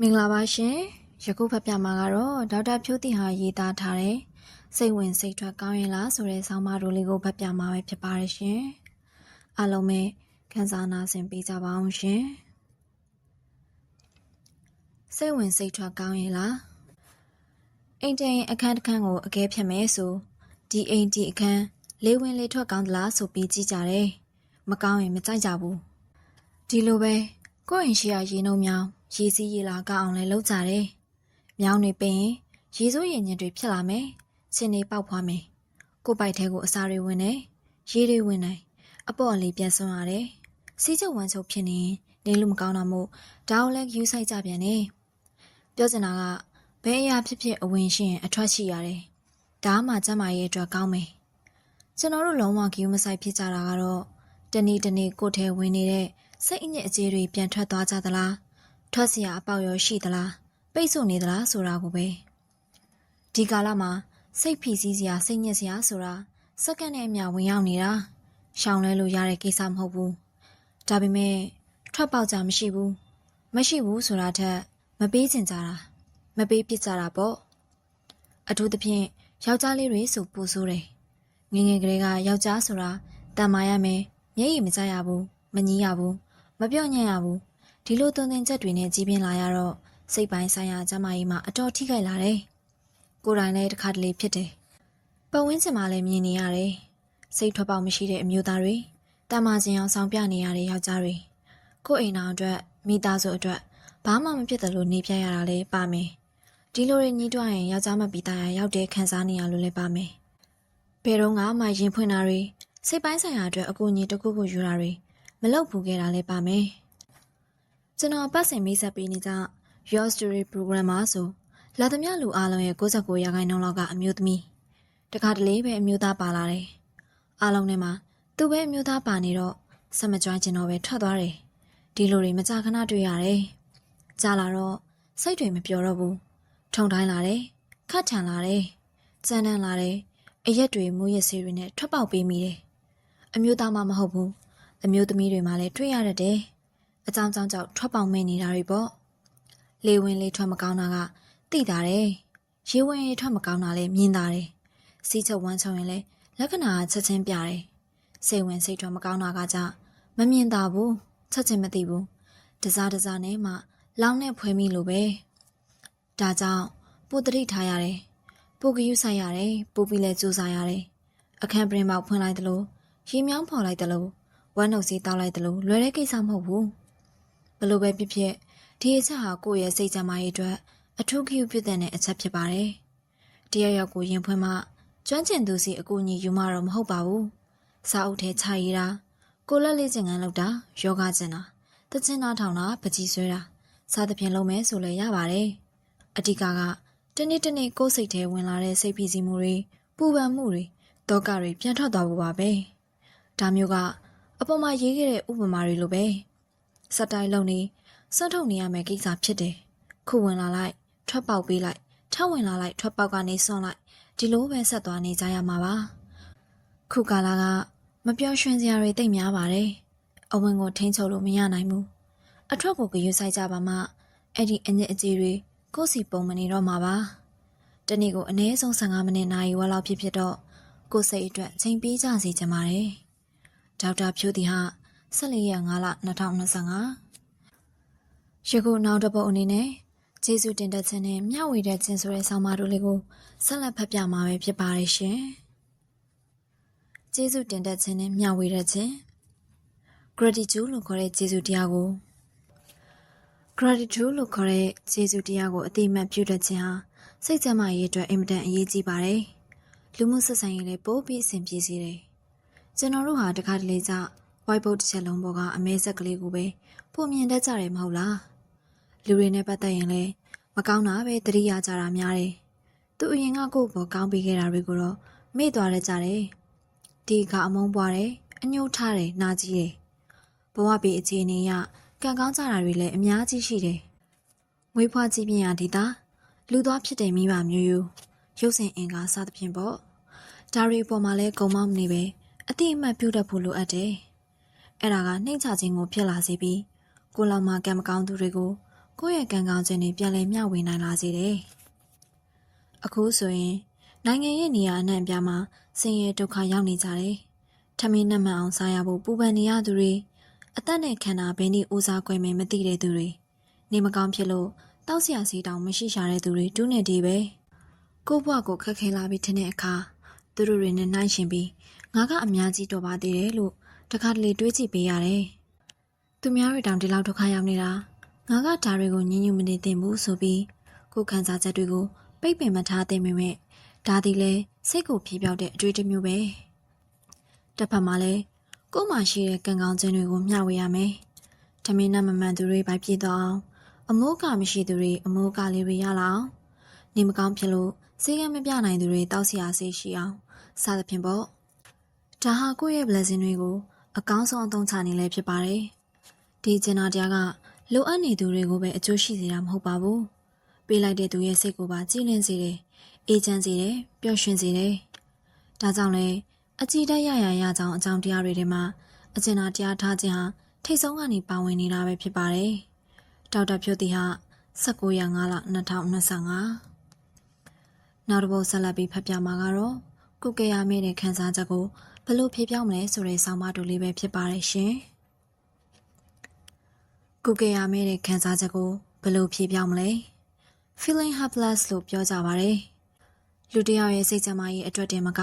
မင်္ဂလာပါရှင်ယခုဖတ်ပြမှာကတော့ဒေါက်တာဖြိုးတင်ဟာရေးသားထားတဲ့စိတ်ဝင်စိတ်ထွက်ကောင်းရင်လားဆိုတဲ့ဆောင်းပါးတို့လေးကိုဖတ်ပြမှာပဲဖြစ်ပါတယ်ရှင်အားလုံးပဲခန်းစားနာဆင်ပေးကြပါအောင်ရှင်စိတ်ဝင်စိတ်ထွက်ကောင်းရင်လားအိမ်တိုင်အခန်းတစ်ခန်းကိုအကဲဖြတ်မယ်ဆိုဒီအိမ်ဒီအခန်းလေးဝင်လေးထွက်ကောင်းသလားဆိုပြီးကြည့်ကြတယ်မကောင်းရင်မကြိုက်ကြဘူးဒီလိုပဲကိုယ့်အိမ်ရှိရာရေနှုံမြောင် ရေစီးရေလာကောက်အောင်လဲလုပ်ကြတယ်။မြောင်းတွေပင်ရင်ရေစိုးရင်ညင်တွေဖြစ်လာမယ်။ချင်းတွေပေါက်ဖွားမယ်။ကိုယ့်ပိုက်ထဲကိုအစာတွေဝင်တယ်။ရေတွေဝင်တယ်။အပေါ့အလေးပြန်ဆွမ်းရတယ်။စီးချုပ်ဝမ်းချုပ်ဖြစ်နေနေလို့မကောင်းတာမို့ဒါကိုလည်းယူဆိုင်ကြပြန်တယ်။ပြောချင်တာကဘယ်အရာဖြစ်ဖြစ်အဝင်ရှိရင်အထွက်ရှိရတယ်။ဒါမှကျမရဲ့အတွက်ကောင်းမယ်။ကျွန်တော်တို့လုံးဝဂယူမဆိုင်ဖြစ်ကြတာကတော့တနေ့တနေ့ကိုယ်ထဲဝင်နေတဲ့စိတ်အညစ်အကြေးတွေပြန်ထွက်သွားကြသလား ထွက်စရာအပေါက်ရောရှိသလားပိတ်ဆို့နေသလားဆိုတာကိုပဲဒီကာလမှာစိတ်ဖိစီးစရာစိတ်ညစ်စရာဆိုတာစက္ကန့်နဲ့အမျှဝင်ရောက်နေတာရှောင်လဲလို့ရတဲ့ကိစ္စမဟုတ်ဘူးဒါပေမဲ့ထွက်ပေါက်ကြမရှိဘူးမရှိဘူးဆိုတာထက်မပေးချင်ကြတာမပေးပြစ်ကြတာပေါ့အထူးသဖြင့်ယောက်ျားလေးတွေဆိုပူဆိုးတယ်ငငယ်ကလေးကယောက်ျားဆိုတာတန်မာရမယ်မျက်ရည်မကျရဘူးမငြီးရဘူးမပြော့ညံ့ရဘူး ဒီလိုသွန်သင်ချက်တွေနဲ့ကြီးပြင်းလာရတော့စိတ်ပိုင်းဆိုင်ရာကျမကြီးမှာအတော်ထိခိုက်လာတယ်ကိုယ်တိုင်လည်းတစ်ခါတလေဖြစ်တယ်ပတ်ဝန်းကျင်မှာလည်းမြင်နေရတယ်စိတ်ထွက်ပေါက်မရှိတဲ့အမျိုးသားတွေတာမချင်းအောင်ဆောင်ပြနေရတဲ့ယောက်ျားတွေကိုယ်အိမ်တော်အတွက်မိသားစုအတွက်ဘာမှမဖြစ်တယ်လို့နေပြရတာလည်းပါမယ်ဒီလိုတွေညီးတွားရင်ယောက်ျားမပီတာရရောက်တဲ့ခံစားနေရလို့လည်းပါမယ်ဘယ်တော့မှရင်ဖွင့်တာတွေစိတ်ပိုင်းဆိုင်ရာအတွက်အကူအညီတစ်ခုခုယူတာတွေမလုပ်ဘူးခဲ့တာလည်းပါမယ်။ ကျွန်တော်ပတ်စင်မိတ်ဆက်ပေးနေကြ Your Story Program မှာဆိုလာသမျှလူအားလုံးရဲ့69ရာခိုင်နှုန်းလောက်ကအမျိုးသမီးတခါတလေပဲအမျိုးသားပါလာတယ်။အားလုံးထဲမှာသူပဲအမျိုးသားပါနေတော့စမကြွိုင်းကျင်တော့ပဲထွက်သွားတယ်။ဒီလိုတွေမကြခဏတွေ့ရတယ်။ကြာလာတော့စိတ်တွေမပျော်တော့ဘူး။ထုံတိုင်းလာတယ်။ခတ်ထန်လာတယ်။ကြမ်းတမ်းလာတယ်။အရက်တွေမူရစေးတွေနဲ့ထွက်ပေါက်ပေးမိတယ်။အမျိုးသားမှမဟုတ်ဘူးအမျိုးသမီးတွေမှာလည်းတွေ့ရတတ်တယ်။ အကြောင်းကြောင့်ကြောင့်ထွက်ပေါက်မဲနေတာတွေပေါ့။လေဝင်လေးထွက်မကောင်းတာကသိတာတယ်။ရေဝင်လေးထွက်မကောင်းတာလည်းမြင်တာတယ်။စီးချုပ်ဝမ်းချုံရင်လည်းလက္ခဏာချက်ချင်းပြတယ်။စိတ်ဝင်စိတ်ထွက်မကောင်းတာကကြမမြင်တာဘူးချက်ချင်းမသိဘူး။တစားတစားနဲ့မှလောင်းနဲ့ဖွဲမိလို့ပဲ။ဒါကြောင့်ပိုတတိထားရတယ်။ပိုကယူဆိုင်ရတယ်ပိုပြီးလဲစူးစားရတယ်။အခန်းပရင်ပေါက်ဖွင့်လိုက်သလိုရေမြောင်းဖော်လိုက်သလိုဝမ်းနှုတ်စီတောက်လိုက်တယ်လို့လွယ်တဲ့ကိစ္စမဟုတ်ဘူး ဘလို့ပဲဖြစ်ဖြစ်ဒီအချက်ဟာကိုယ့်ရဲ့စိတ်ကြမ်းမာရေးအတွက်အထူးဂရုပြုတဲ့အချက်ဖြစ်ပါတယ်တရားရောက်ကိုရင်ဖွင့်မှကျွမ်းကျင်သူစီအကူအညီယူမှတော့မဟုတ်ပါဘူးစာအုပ်ထဲခြာရည်တာကိုလက်လေးကျင်ငန်းလောက်တာယောဂကျင်တာတချင်နာထောင်တာပကြီးဆွဲတာစသဖြင့်လုပ်မယ်ဆိုလည်းရပါတယ်အဓိကကတနေ့တနေ့ကိုယ်စိတ်ထဲဝင်လာတဲ့စိတ်ဖိစီးမှုတွေပူပန်မှုတွေတောကတွေပြန်ထွက်သွားဖို့ပါပဲဒါမျိုးကအပေါ်မှာရေးခဲ့တဲ့ဥပမာတွေလိုပဲ စက်တိုင်းလုံးနေစွန့်ထုတ်နေရမယ့်ကိစ္စဖြစ်တယ်ခုဝင်လာလိုက်ထွက်ပေါက်ပေးလိုက်ထပ်ဝင်လာလိုက်ထွက်ပေါက်ကနေစွန့်လိုက်ဒီလိုပဲဆက်သွားနေကြရမှာပါခုကာလာကမပြောရွှင်စရာတွေတိတ်များပါတယ်အဝင်ကိုထိန်းချုပ်လို့မရနိုင်ဘူးအထွက်ကိုကြွေးဆိုင်ကြပါမှအဲ့ဒီအညစ်အကြေးတွေကိုယ်စီပုံမနေတော့မှာပါတနေ့ကိုအနည်းဆုံး15မိနစ်နာရီဝက်လောက်ဖြစ်ဖြစ်တော့ကိုယ်စိတ်အတွက်ချိန်ပေးကြစီချင်ပါတယ်ဒေါက်တာဖြိုးတီဟာ 14ရက်5လ2025ယခုနောက်တစ်ပုတ်အနေနဲ့ကျေးဇူးတင်တဲ့ခြင်းနဲ့မျှဝေတဲ့ခြင်းဆိုတဲ့ဆောင်းပါးတို့လေးကိုဆက်လက်ဖတ်ပြမှာပဲဖြစ်ပါတယ်ရှင်ကျေးဇူးတင်တဲ့ခြင်းနဲ့မျှဝေတဲ့ခြင်း gratitude လို့ခေါ်တဲ့ကျေးဇူးတရားကို gratitude လို့ခေါ်တဲ့ကျေးဇူးတရားကိုအတိအမှတ်ပြုတတ်ခြင်းဟာစိတ်ကြမ်းမာရေးအတွက်အင်မတန်အရေးကြီးပါတယ်လူမှုဆက်ဆံရေးလည်းပိုပြီးအဆင်ပြေစေတယ်ကျွန်တော်တို့ဟာတခါတလေကျ whiteboard တစ်ချက်လုံးပေါ်ကအမဲဆက်ကလေးကိုပဲပုံမြင်တတ်ကြတယ်မဟုတ်လားလူတွေနဲ့ပတ်သက်ရင်လည်းမကောင်းတာပဲတတိယကြတာများတယ်သူအရင်ကကိုယ့်ဘောကောင်းပေးခဲ့တာတွေကိုတော့မေ့သွားရကြတယ်ဒီကအမုန်းပွားတယ်အညှို့ထားတယ်နာကြီးတယ်ဘဝပေအခြေအနေရကံကောင်းကြတာတွေလည်းအများကြီးရှိတယ်မွေးဖွားကြီးပြင်းရဒီတာလူသွားဖြစ်တယ်မိဘမျိုးရိုးရုပ်စင်အင်္ဂါစသဖြင့်ပေါ့ဒါတွေအပေါ်မှာလဲကုံမောင်းနေပဲအတိအမှတ်ပြုတတ်ဖို့လိုအပ်တယ်။ အဲ့ဒါကနှိမ့်ချခြင်းကိုဖြစ်လာစေပြီးကိုလောင်မကံမကောင်းသူတွေကိုကိုယ့်ရဲ့ကံကောင်းခြင်းတွေပြန်လည်မျှဝေနိုင်လာစေတယ်။အခုဆိုရင်နိုင်ငံရဲ့နေရာအနှံ့အပြားမှာဆင်းရဲဒုက္ခရောက်နေကြတယ်။ထမင်းနှမှန်အောင်စားရဖို့ပူပန်နေရသူတွေအသက်နဲ့ခန္ဓာဘယ်နည်းဦးစားခွဲမယ်မသိတဲ့သူတွေနေမကောင်းဖြစ်လို့တောက်ဆရာစီတောင်မရှိရှာတဲ့သူတွေတူးနေဒီပဲ။ကိုယ့်ဘဝကိုခက်ခဲလာပြီးထင်တဲ့အခါသူတို့တွေနဲ့နှိုင်းရှင်ပြီးငါကအများကြီးတော်ပါသေးတယ်လို့ တခါတလေတွေးကြည့်ပေးရတယ်။သူများတွေတောင်ဒီလောက်ဒုက္ခရောက်နေတာငါကဒါတွေကိုညှဉ်းညူမနေသင့်ဘူးဆိုပြီးကိုယ်ခံစားချက်တွေကိုပိတ်ပင်မထားသင့်ပေမဲ့ဒါဒီလဲစိတ်ကိုဖြေပြောက်တဲ့အတွေ့အကြုံမျိုးပဲ။တစ်ဖက်မှာလည်းကိုယ်မှရှိတဲ့ကံကောင်းခြင်းတွေကိုမျှဝေရမယ်။ဓမင်းနဲ့မမှန်သူတွေပိုက်ပြည့်တော့အောင်အမိုးကမရှိသူတွေအမိုးကလေးတွေရလာအောင်နေမကောင်းဖြစ်လို့စေကမပြနိုင်သူတွေတောက်စီအားစိတ်ရှိအောင်စသဖြင့်ပေါ့ဒါဟာကိုယ့်ရဲ့ blessing တွေကို အကောင်းဆုံးအသုံးချနေလဲဖြစ်ပါတယ်ဒီကျင်နာတရားကလိုအပ်နေသူတွေကိုပဲအကျိုးရှိစေတာမဟုတ်ပါဘူးပေးလိုက်တဲ့သူရဲ့စိတ်ကိုပါကြည်လင်စေတယ်အေးချမ်းစေတယ်ပျော်ရွှင်စေတယ်ဒါကြောင့်လဲအကြည်တက်ရရရကြောင်းအကြောင်းတရားတွေထဲမှာအကျင်နာတရားထားခြင်းဟာထိတ်ဆုံးကနေပါဝင်နေတာပဲဖြစ်ပါတယ်ဒေါက်တာဖြိုတီဟာ19ရက်5လ2025နောက်တစ်ပုတ်ဆက်လက်ပြီးဖတ်ပြမှာကတော့ကုကေရမေတဲ့ခန်းစားချက်ကို ဘယ်လို့ဖြေပြောင်းမလဲဆိုတဲ့ဆောင်းပါးတူလေးပဲဖြစ်ပါတယ်ရှင်။ကုကေရမေတဲ့ခန်းစားချက်ကိုဘယ်လို့ဖြေပြောင်းမလဲ feeling helpless လို့ပြောကြပါတယ်။လူတစ်ယောက်ရဲ့စိတ်ကြမ်းမာရေးအတွက်တင်မက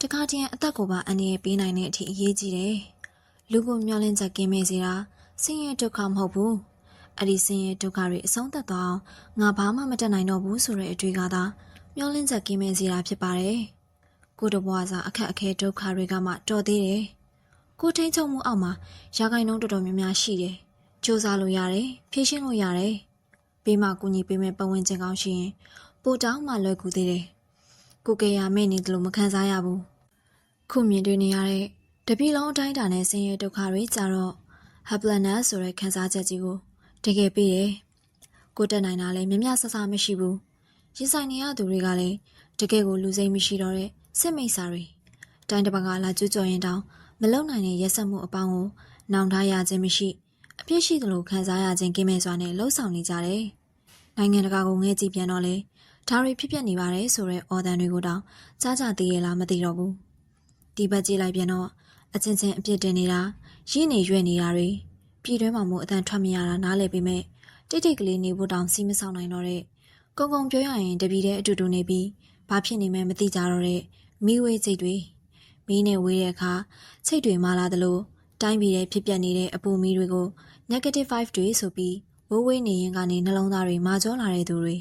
တခါတည်းအသက်ကိုပါအနေနဲ့ပေးနိုင်တဲ့အထိအရေးကြီးတယ်။လူကိုမျောလင့်ချက်ကင်းမဲ့စေတာဆင်းရဲဒုက္ခမဟုတ်ဘူး။အဲ့ဒီဆင်းရဲဒုက္ခတွေအဆုံးသတ်သွားအောင်ငါဘာမှမတတ်နိုင်တော့ဘူးဆိုတဲ့အတွေ့ကသာမျောလင့်ချက်ကင်းမဲ့စေတာဖြစ်ပါတယ်။ ကိုတဘွားစားအခက်အခဲဒုက္ခတွေကမှတော်သေးတယ်။ကိုထိန်ချုံမှုအောက်မှာရာဂိုင်နှုန်းတော်တော်များများရှိတယ်။စူးစမ်းလို့ရတယ်၊ဖြည့်ရှင်းလို့ရတယ်။ပေးမှကူညီပေးမဲ့ပတ်ဝန်းကျင်ကောင်းရှိရင်ပိုတောင်းမှလွယ်ကူသေးတယ်။ကိုကေရမဲ့နေတယ်လို့မခံစားရဘူး။ခုမြင်တွေ့နေရတဲ့တပီလုံးအတိုင်းတာနဲ့ဆင်းရဲဒုက္ခတွေကြတော့ happiness ဆိုတဲ့ခံစားချက်ကြီးကိုတကယ်ပြီးတယ်။ကိုတက်နိုင်တာလည်းမြမြဆဆမရှိဘူး။ရင်ဆိုင်နေရသူတွေကလည်းတကယ်ကိုလူစိတ်မရှိတော့တဲ့ စစ်မိတ်စာတွေတိုင်းတစ်ပတ်ကလာကြွကြော်ရင်တောင်မလုံနိုင်တဲ့ရက်ဆက်မှုအပေါင်းကိုနောင်ထားရခြင်းမရှိအပြစ်ရှိသလိုခံစားရခြင်းကင်းမဲ့စွာနဲ့လှုပ်ဆောင်နေကြတယ်။နိုင်ငံတကာကိုငဲကြည့်ပြန်တော့လေဒါတွေဖြစ်ပျက်နေပါတယ်ဆိုတဲ့အော်ဒန်တွေကိုတောင်ကြားကြသေးရလားမသိတော့ဘူး။ဒီဘက်ကြည့်လိုက်ပြန်တော့အချင်းချင်းအပြစ်တင်နေတာရည်နေရွက်နေတာတွေပြည်တွင်းမှာမို့အတန်ထွက်မရတာနားလည်ပေမဲ့တိတ်တိတ်ကလေးနေဖို့တောင်စီးမဆောင်နိုင်တော့တဲ့ကုံကုံပြောရရင်တပီတဲ့အတူတူနေပြီးဘာဖြစ်နေမှမသိကြတော့တဲ့ မိဝေးစိတ်တွေမီးနဲ့ဝေးတဲ့အခါစိတ်တွေမာလာသလိုတိုင်းပြည်ရဲ့ဖြစ်ပျက်နေတဲ့အပူမီးတွေကို negative 5တွေဆိုပြီးဝိုးဝေးနေရင်ကနေနှလုံးသားတွေမာကျောလာတဲ့သူတွေ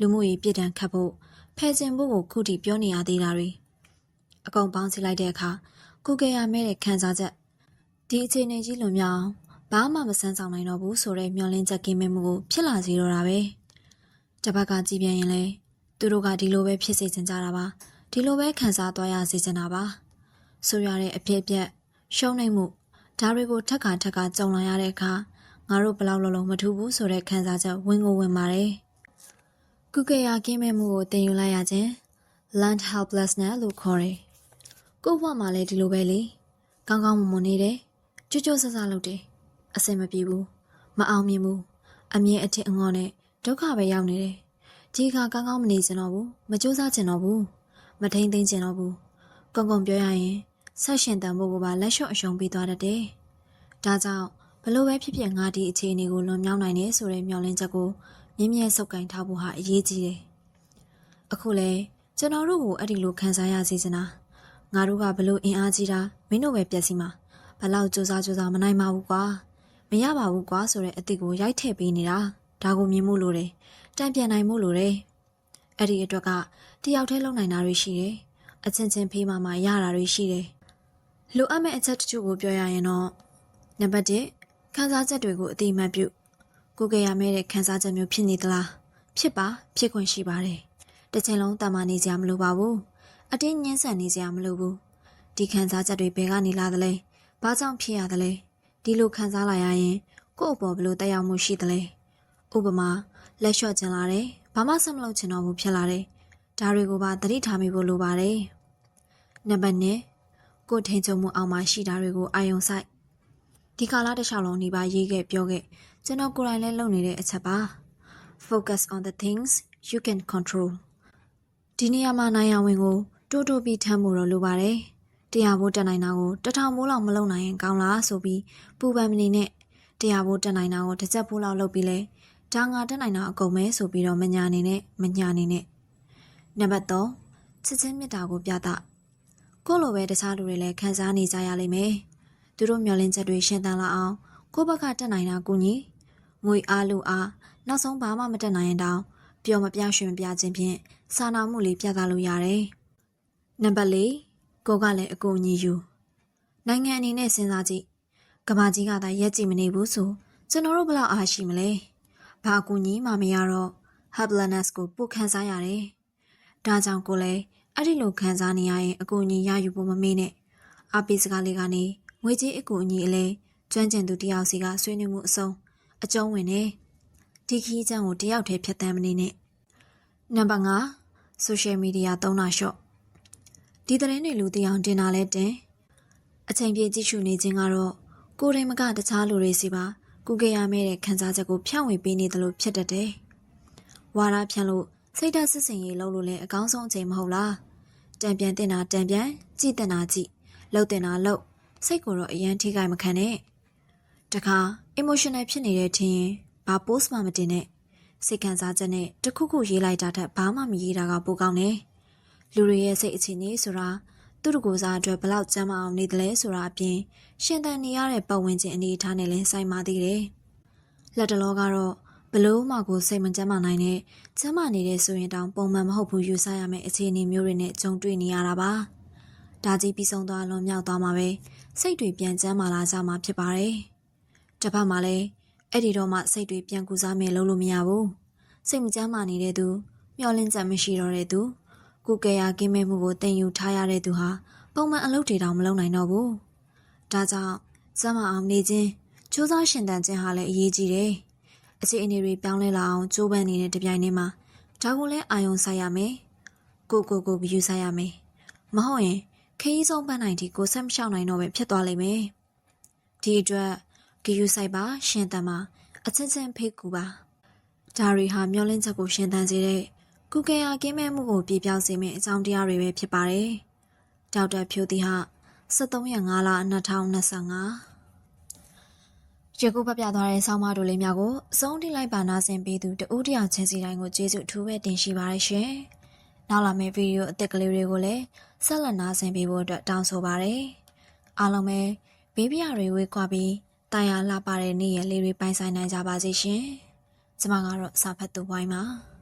လူမှုရေးပြစ်ဒဏ်ခတ်ဖို့ဖယ်ကျင်ဖို့ကိုခုထိပြောနေရသေးတာတွေအကုန်ပေါင်းစီလိုက်တဲ့အခါကုကေရမဲတဲ့ခံစားချက်ဒီအခြေအနေကြီးလွန်မြောက်ဘာမှမစမ်းဆောင်နိုင်တော့ဘူးဆိုတဲ့မျောလင်းချက်ကင်းမဲ့မှုကိုဖြစ်လာစေတော့တာပဲတစ်ပတ်ကကြည်ပြန်ရင်လဲသူတို့ကဒီလိုပဲဖြစ်စေချင်ကြတာပါ ဒီလိုပဲခံစားသွားရစေချင်တာပါဆိုရတဲ့အဖြစ်အပျက်ရှုံးနေမှုဒါတွေကိုထက်ခါထက်ခါကြုံလာရတဲ့အခါငါတို့ဘလောက်လုံးလုံးမထူဘူးဆိုတဲ့ခံစားချက်ဝင်ကိုဝင်ပါတယ်ကုကေယာကင်းမဲ့မှုကိုတင်ယူလိုက်ရခြင်း learned helplessness လို့ခေါ်တယ်ကို့ဘဝမှာလည်းဒီလိုပဲလေကောင်းကောင်းမွန်မွန်နေတယ်ကြွကြွဆဆလုပ်တယ်အဆင်မပြေဘူးမအောင်မြင်ဘူးအမြင်အထစ်အငေါနဲ့ဒုက္ခပဲရောက်နေတယ်ဒီခါကောင်းကောင်းမနေချင်တော့ဘူးမကြိုးစားချင်တော့ဘူး မထိန်သိမ်းချင်တော့ဘူးကုံကုံပြောရရင်ဆက်ရှင်တန်ဖို့ကပါလက်လျှော့အရှုံးပေးသွားတတ်တယ်ဒါကြောင့်ဘလို့ပဲဖြစ်ဖြစ်ငါဒီအခြေအနေကိုလွန်မြောက်နိုင်တယ်ဆိုတဲ့မျှော်လင့်ချက်ကိုမြင်းမြဲစုပ်ကင်ထားဖို့ဟာအရေးကြီးတယ်အခုလဲကျွန်တော်တို့ကိုအဲ့ဒီလိုခံစားရစေချင်တာငါတို့ကဘလို့အင်အားကြီးတာမင်းတို့ပဲပြက်စီမှာဘလောက်စူးစမ်းစူးစမ်းမနိုင်ပါဘူးကွာမရပါဘူးကွာဆိုတဲ့အစ်စ်ကိုရိုက်ထည့်ပေးနေတာဒါကိုမြင်မှုလို့တယ်တံပြန်နိုင်မှုလို့တယ် အဲ့ဒီအတွက်ကတယောက်တည်းလုံနိုင်တာတွေရှိတယ်အချင်းချင်းဖေးမှမှရတာတွေရှိတယ်လိုအပ်မဲ့အချက်တချို့ကိုပြောရရင်တော့နံပါတ်1ခန်းစားချက်တွေကိုအတိအမှတ်ပြုကိုကြရမဲ့တဲ့ခန်းစားချက်မျိုးဖြစ်နေသလားဖြစ်ပါဖြစ်ခွင့်ရှိပါတယ်တစ်ချိန်လုံးတမနေကြမလို့ပါဘူးအတင်းညှင်းဆန်နေကြမလို့ဘူးဒီခန်းစားချက်တွေဘယ်ကနေလာသလဲဘာကြောင့်ဖြစ်ရသလဲဒီလိုခံစားလာရရင်ကို့အပေါ်ဘလို့တက်ရောက်မှုရှိသလဲဥပမာလက်လျှော့ကျင်လာတယ် ဘာမှဆက်မလုပ်ချင်တော့ဘူးဖြစ်လာတယ်ဒါတွေကိုပါသတိထားမိဖို့လိုပါတယ်နံပါတ်1ကိုထိန်ချုံမှုအောင်မှရှိတာတွေကိုအာယုံဆိုင်ဒီကာလတစ်လျှောက်လုံးနေပါရေးခဲ့ပြောခဲ့ကျွန်တော်ကိုယ်တိုင်လည်းလုပ်နေတဲ့အချက်ပါ focus on the things you can control ဒီနေရာမှာနိုင်ရဝင်ကိုတိုးတိုးပြီးထမ်းဖို့တော့လိုပါတယ်တရားဖို့တက်နိုင်တာကိုတထောင်မိုးလောက်မလုပ်နိုင်ရင်ကောင်းလားဆိုပြီးပူပန်မနေနဲ့တရားဖို့တက်နိုင်တာကိုတစ်ချက်ဖိုးလောက်လုပ်ပြီးလဲ ဒါငါတက်နိုင်တာအကုန်ပဲဆိုပြီးတော့မညာနေနဲ့မညာနေနဲ့နံပါတ်3ချစ်ချင်းမေတ္တာကိုပြသကိုယ့်လိုပဲတခြားလူတွေလည်းခံစားနေကြရလိမ့်မယ်သူတို့မျှော်လင့်ချက်တွေရှင်းတန်းလာအောင်ကိုယ့်ဘက်ကတက်နိုင်တာကိုကြီးငွေအားလူအားနောက်ဆုံးဘာမှမတက်နိုင်ရင်တောင်ပျော်မပြရွှင်မပြခြင်းဖြင့်စာနာမှုလေးပြသလို့ရတယ်နံပါတ်4ကိုကလည်းအကူအညီယူနိုင်ငံအနေနဲ့စဉ်းစားကြည့်ကဘာကြီးကသာရက်ကြည့်မနေဘူးဆိုကျွန်တော်တို့ဘလောက်အားရှိမလဲ ဘာအကူအညီမှမရတော့ helplessness ကိုပိုခံစားရတယ်ဒါကြောင့်ကိုလည်းအဲ့ဒီလိုခံစားနေရရင်အကူအညီရယူဖို့မမေ့နဲ့အပိစကားလေးကနေငွေကြေးအကူအညီအလဲကျွမ်းကျင်သူတယောက်စီကဆွေးနွေးမှုအစုံအကျုံးဝင်နေဒီခီးချမ်းကိုတယောက်တည်းဖြတ်တန်းမနေနဲ့နံပါတ်5 social media သုံးတာလျှော့ဒီသတင်းတွေလူတယောက်တင်တာလဲတင်အချိန်ပြည့်ကြည့်ရှုနေခြင်းကတော့ကိုယ်တိုင်မကတခြားလူတွေစီပါ ကုကေရမဲတဲ့ခံစားချက်ကိုဖြန့်ဝေပေးနေတယ်လို့ဖြစ်တတ်တယ်ဝါရဖြန့်လို့စိတ်ဓာတ်စစ်စင်ရေးလုပ်လို့လည်းအကောင်းဆုံးအချိန်မဟုတ်လားတံပြန်တင်တာတံပြန်ကြည်တင်တာကြည်လှုပ်တင်တာလှုပ်စိတ်ကိုတော့အရန်ထိခိုက်မခံနဲ့တခါ emotional ဖြစ်နေတဲ့ထင်ရင်ဘာ post မှမတင်နဲ့စိတ်ခံစားချက်နဲ့တခုခုရေးလိုက်တာထက်ဘာမှမရေးတာကပိုကောင်းတယ်လူတွေရဲ့စိတ်အခြေအနေဆိုတာ သူတို့ကိုယ်စားအတွက်ဘလောက်ကျမ်းမအောင်နေတယ်လဲဆိုတာအပြင်ရှင်သန်နေရတဲ့ပတ်ဝန်းကျင်အနေအထားနဲ့လည်းဆိုင်ပါသေးတယ်လက်တလောကတော့ဘလို့မှကိုစိတ်မကြမ်းမနိုင်နဲ့ကျမ်းမာနေတဲ့ဆိုရင်တောင်ပုံမှန်မဟုတ်ဘူးယူဆရမယ့်အခြေအနေမျိုးတွေနဲ့ကြုံတွေ့နေရတာပါဒါကြီးပြီးဆုံးသွားလွန်မြောက်သွားမှာပဲစိတ်တွေပြန်ကျမ်းမာလာကြမှာဖြစ်ပါတယ်တစ်ဖက်မှာလည်းအဲ့ဒီတော့မှစိတ်တွေပြန်ကူစားမယ်လို့လို့မရဘူးစိတ်မကြမ်းမာနေတဲ့သူမျောလင့်ချက်မရှိတော့တဲ့သူ ကိုကယ်ယာကင်းမဲ့မှုကိုတင်ယူထားရတဲ့သူဟာပုံမှန်အလုပ်တွေတောင်မလုပ်နိုင်တော့ဘူးဒါကြောင့်စမ်းမအောင်နေခြင်းစူးစမ်းရှင်သန်ခြင်းဟာလည်းအရေးကြီးတယ်အခြေအနေတွေပြောင်းလဲလာအောင်ကြိုးပမ်းနေတဲ့တပြိုင်တည်းမှာဒါကိုလည်းအာယုံဆိုင်ရမယ်ကိုကိုကိုဂယူဆိုင်ရမယ်မဟုတ်ရင်ခရီးဆုံးပန်းနိုင်တီကိုဆက်မလျှောက်နိုင်တော့ပဲဖြစ်သွားလိမ့်မယ်ဒီအတွက်ဂယူဆိုင်ပါ ရှင်သန်ပါအချင်းချင်းဖိတ်ကူပါဒါရီဟာမျောလင့်ချက်ကိုရှင်သန်စေတဲ့ ကုကေယာကင်းမဲ့မှုကိုပြပြောင်းစေမယ့်အကြောင်းတရားတွေပဲဖြစ်ပါတယ်ဒေါက်တာဖြိုးတီဟာ73ရက်5လ2025ရကုပပြသွားတဲ့ဆောင်းမတို့လေးများကိုအဆုံးထိလိုက်ပါနာဆင်ပေးသူတဦးတယောက်ချင်းစီတိုင်းကိုကျေးဇူးအထူးပဲတင်ရှိပါရရှင်။နောက်လာမယ့်ဗီဒီယိုအသစ်ကလေးတွေကိုလည်းဆက်လက်နာဆင်ပေးဖို့အတွက်တောင်းဆိုပါရစေ။အားလုံးပဲဘေးပြားတွေဝေးကွာပြီးတာယာလှပတဲ့နေ့ရက်လေးတွေပိုင်ဆိုင်နိုင်ကြပါစေရှင်။ကျွန်မကတော့စာဖတ်သူဝိုင်းပါ။